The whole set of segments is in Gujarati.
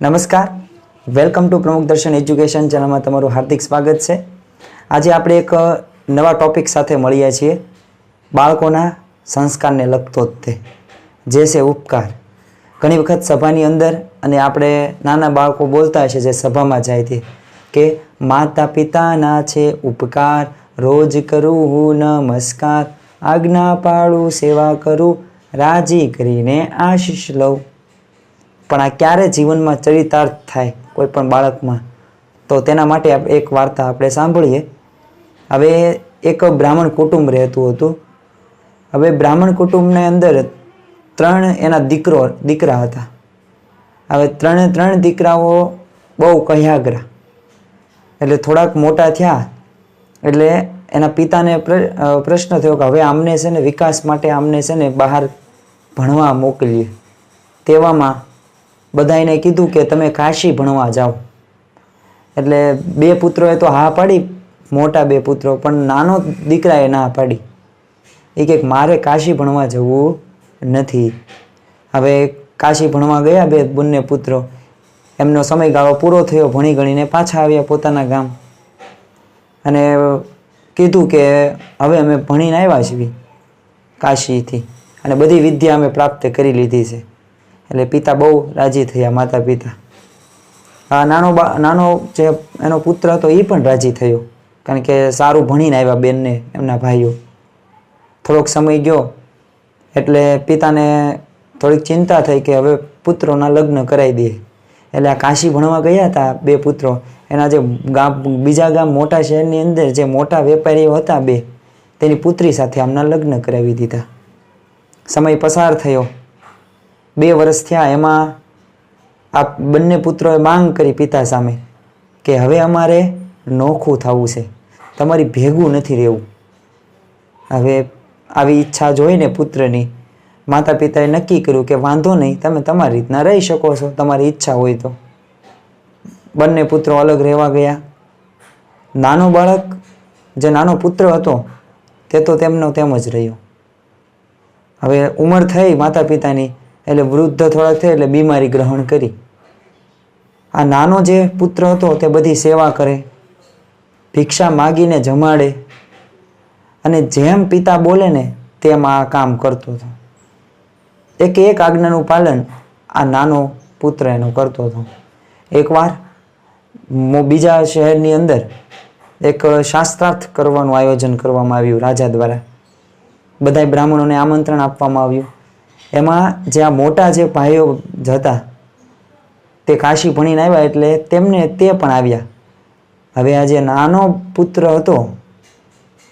નમસ્કાર. વેલકમ ટુ પ્રમુખ દર્શન એજ્યુકેશન ચેનલમાં તમારું હાર્દિક સ્વાગત છે. આજે આપણે એક નવા ટોપિક સાથે મળીએ છીએ. બાળકોના સંસ્કારને લગતો જ તે. જે છે ઉપકાર. ઘણી વખત સભાની અંદર અને આપણે નાના બાળકો બોલતા છે જે સભામાં જાય તે, કે માતા પિતાના છે ઉપકાર, રોજ કરું હું નમસ્કાર, આજ્ઞા પાળું, સેવા કરું, રાજી કરીને આશીષ લઉં. પણ આ ક્યારે જીવનમાં ચરિતાર્થ થાય કોઈ પણ બાળકમાં, તો તેના માટે એક વાર્તા આપણે સાંભળીએ. હવે એક બ્રાહ્મણ કુટુંબ રહેતું હતું. હવે બ્રાહ્મણ કુટુંબની અંદર ત્રણ એના દીકરો, દીકરા હતા. હવે ત્રણે, ત્રણ દીકરાઓ બહુ કહ્યાગરા એટલે થોડાક મોટા થયા. એટલે એના પિતાને પ્રશ્ન થયો કે હવે આમને છે ને વિકાસ માટે આમને છે ને બહાર ભણવા મોકલીએ. તેવામાં બધાને કીધું કે તમે કાશી ભણવા જાઓ. એટલે બે પુત્રોએ તો હા પાડી, મોટા બે પુત્રો, પણ નાનો દીકરાએ ના પાડી. એ કે મારે કાશી ભણવા જવું નથી. હવે કાશી ભણવા ગયા બે બંને પુત્રો. એમનો સમયગાળો પૂરો થયો, ભણી ગણીને પાછા આવ્યા પોતાના ગામ. અને કીધું કે હવે અમે ભણીને આવ્યા છીએ કાશીથી. અને બધી વિદ્યા અમે પ્રાપ્ત કરી લીધી છે. એટલે પિતા બહુ રાજી થયા, માતા પિતા. આ નાનો બા, નાનો જે એનો પુત્ર હતો એ પણ રાજી થયો. કારણ કે સારું ભણીને આવ્યા બેનને, એમના ભાઈઓ. થોડોક સમય ગયો, એટલે પિતાને થોડીક ચિંતા થઈ કે હવે પુત્રોના લગ્ન કરાવી દે. એટલે આ કાશી ભણવા ગયા હતા બે પુત્રો. એના જે ગામ, બીજા ગામ મોટા શહેરની અંદર જે મોટા વેપારીઓ હતા બે, તેની પુત્રી સાથે આમના લગ્ન કરાવી દીધા. સમય પસાર થયો. બે વર્ષ થયા એમાં આ બંને પુત્રોએ માંગ કરી પિતા સામે કે હવે અમારે નોખું થવું છે. તમારી ભેગું નથી રહેવું. હવે આવી ઈચ્છા જોઈને પુત્રની માતા પિતાએ નક્કી કર્યું કે વાંધો નહીં, તમે તમારી રીતના રહી શકો છો, તમારી ઈચ્છા હોય તો. બંને પુત્રો અલગ રહેવા ગયા. નાનો બાળક, જે નાનો પુત્ર હતો, તે તો તેમનો તેમ જ રહ્યો. હવે ઉંમર થઈ માતા પિતાની એટલે વૃદ્ધ થોડાક થયા એટલે બીમારી ગ્રહણ કરી. આ નાનો જે પુત્ર હતો તે બધી સેવા કરે, ભિક્ષા માગીને જમાડે અને જેમ પિતા બોલે ને તેમ આ કામ કરતો હતો. એક એક આજ્ઞાનું પાલન આ નાનો પુત્ર એનો કરતો હતો. એકવાર બીજા શહેરની અંદર એક શાસ્ત્રાર્થ કરવાનું આયોજન કરવામાં આવ્યું રાજા દ્વારા. બધાય બ્રાહ્મણોને આમંત્રણ આપવામાં આવ્યું. એમાં જે આ મોટા જે ભાઈઓ હતા, તે કાશી ભણીને આવ્યા એટલે તેમને તે પણ આવ્યા. હવે આ જે નાનો પુત્ર હતો,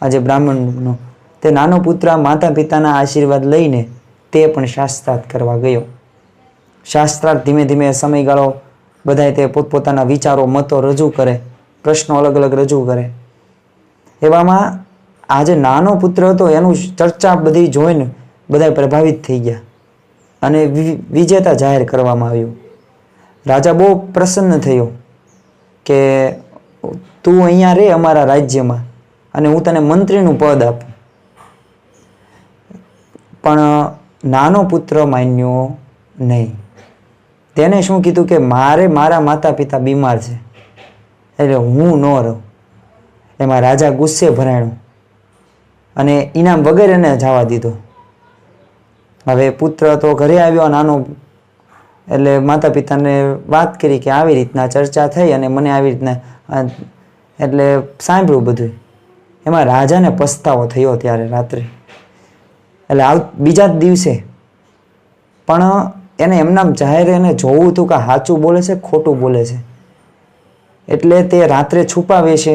આ જે બ્રાહ્મણનો, તે નાનો પુત્ર માતા પિતાના આશીર્વાદ લઈને તે પણ શાસ્ત્રાર્થ કરવા ગયો. શાસ્ત્રાર્થ ધીમે ધીમે સમયગાળો બધાય તે પોતપોતાના વિચારો, મતો રજૂ કરે, પ્રશ્નો અલગ અલગ રજૂ કરે. એવામાં આ જે નાનો પુત્ર હતો, એનું ચર્ચા બધી જોઈને બધા પ્રભાવિત થઈ ગયા. અને વિજેતા જાહેર કરવામાં આવ્યું. રાજા બહુ પ્રસન્ન થયો કે, તું અહીંયા રહે અમારા રાજ્યમાં અને હું તને મંત્રીનું પદ આપું. પણ, નાનો પુત્ર માન્યો નહીં. તેને શું કીધું કે, મારે મારા માતા પિતા બીમાર છે. એટલે હું ન રહું. એમાં રાજા ગુસ્સે ભરાણું અને ઇનામ વગેરેને જવા દીધો. હવે પુત્ર તો ઘરે આવ્યો, નાનો, એટલે માતા પિતાને વાત કરી કે આવી રીતના ચર્ચા થઈ અને મને આવી રીતના એટલે સાંભળ્યું બધું. એમાં રાજાને પસ્તાવો થયો ત્યારે રાત્રે. એટલે આવ, બીજા જ દિવસે. પણ એને એમનામ જાહેર એને જોવું હતું કે સાચું બોલે છે, ખોટું બોલે છે. એટલે તે રાત્રે છુપાવે છે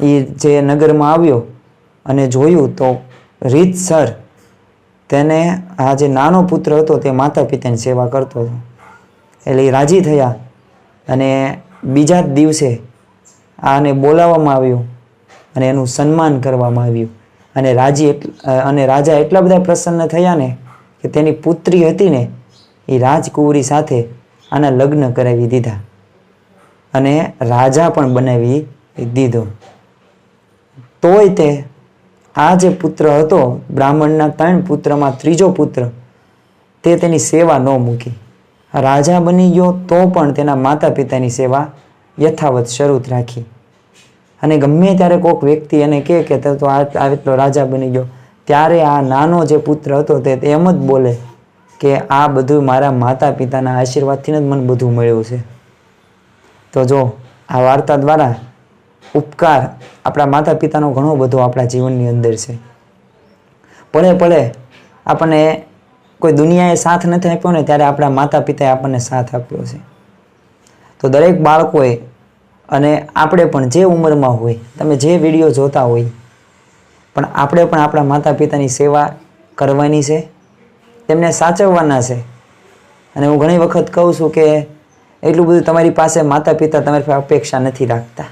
એ જે નગરમાં આવ્યો અને જોયું તો રીતસર તેને આ જે નાનો પુત્ર હતો તે માતા પિતાની સેવા કરતો હતો. એટલે એ રાજી થયા અને બીજા જ દિવસે આને બોલાવવામાં આવ્યું અને એનું સન્માન કરવામાં આવ્યું. અને રાજી અને રાજા એટલા બધા પ્રસન્ન થયા ને કે તેની પુત્રી હતી ને એ રાજકુંવરી સાથે આના લગ્ન કરાવી દીધા. અને રાજા પણ બનાવી દીધો. તોય તે આ જે પુત્ર હતો, બ્રાહ્મણના ત્રણ પુત્રમાં ત્રીજો પુત્ર, તે તેની સેવા ન મૂકી. રાજા બની ગયો તો પણ તેના માતા પિતાની સેવા યથાવત શરૂ રાખી. અને ગમે ત્યારે કોઈક વ્યક્તિ એને કહે કે તે તો આ આ રાજા બની ગયો ત્યારે આ નાનો જે પુત્ર હતો તે એમ જ બોલે કે આ બધું મારા માતા પિતાના આશીર્વાદથી જ મને બધું મળ્યું છે. તો જો, આ વાર્તા દ્વારા ઉપકાર આપણા માતા પિતાનો ઘણો બધો આપણા જીવનની અંદર છે. પળે પળે આપણને કોઈ દુનિયાએ સાથ નથી આપ્યો ને ત્યારે આપણા માતા પિતાએ આપણને સાથ આપ્યો છે. તો દરેક બાળકોએ અને આપણે પણ જે ઉંમરમાં હોય, તમે જે વીડિયો જોતા હોય, પણ આપણે પણ આપણા માતા પિતાની સેવા કરવાની છે, તેમને સાચવવાના છે. અને હું ઘણી વખત કહું છું કે એટલું બધું તમારી પાસે માતા પિતા તમારી અપેક્ષા નથી રાખતા.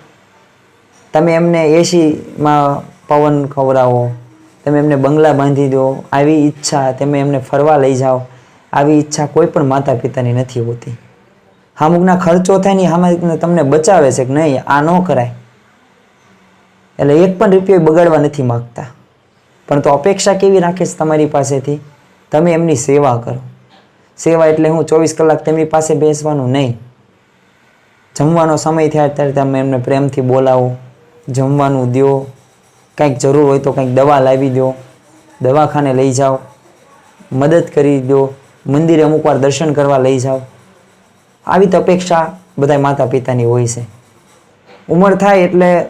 તમે એમને એસીમાં પવન ખવડાવો, તમે એમને બંગલા બાંધી દો, આવી ઈચ્છા તમે એમને ફરવા લઈ જાઓ, આવી ઈચ્છા કોઈ પણ માતા પિતાની નથી હોતી. અમુકના ખર્ચો થાય ને આમાં તમને બચાવે છે કે નહીં, આ ન કરાય. એટલે એક પણ રૂપિયો બગાડવા નથી માગતા. પણ તો અપેક્ષા કેવી રાખે છે તમારી પાસેથી? તમે એમની સેવા કરો. સેવા એટલે હું ચોવીસ કલાક તેમની પાસે બેસવાનું નહીં. જમવાનો સમય થયા ત્યારે તમે એમને પ્રેમથી બોલાવો. જમવાનું દો કંઈક જરૂર હોય તો કંઈક દવા લાવી દો દવાખાને લઈ જાઓ. મદદ કરી દો મંદિરે અમુક વાર દર્શન કરવા લઈ જાઓ. આવી તો અપેક્ષા બધા માતા પિતાની હોય છે. ઉંમર થાય એટલે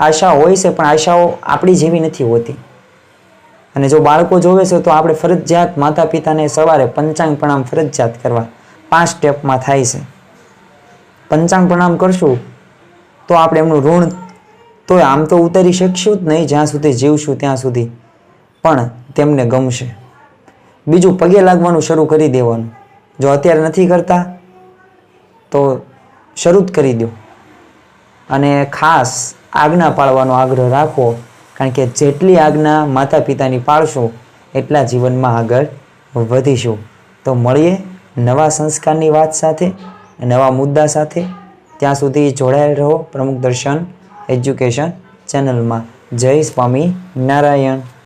આશા હોય છે, પણ આશાઓ આપણી જેવી નથી હોતી. અને જો બાળકો જોવે છે, તો આપણે ફરજિયાત માતા પિતાને સવારે પંચાંગ પ્રણામ ફરજિયાત કરવા પાંચ સ્ટેપમાં થાય છે. પંચાંગ પ્રણામ કરશું, તો આપણે એમનું ઋણ તો આમ તો ઉતારી શકશું જ નહીં જ્યાં સુધી જીવશું ત્યાં સુધી. પણ તેમને ગમશે. બીજું પગે લાગવાનું શરૂ કરી દેવાનું. જો અત્યારે નથી કરતા, તો શરૂ જ કરી દો. અને ખાસ આજ્ઞા પાળવાનો આગ્રહ રાખો, કારણ કે જેટલી આજ્ઞા માતા પિતાની પાળશો, એટલા જીવનમાં આગળ વધીશું. તો મળીએ નવા સંસ્કારની વાત સાથે, નવા મુદ્દા સાથે. ત્યાં સુધી જોડાયેલ રહો. પ્રમુખ દર્શન એજ્યુકેશન ચેનલમાં જય સ્વામી નારાયણ.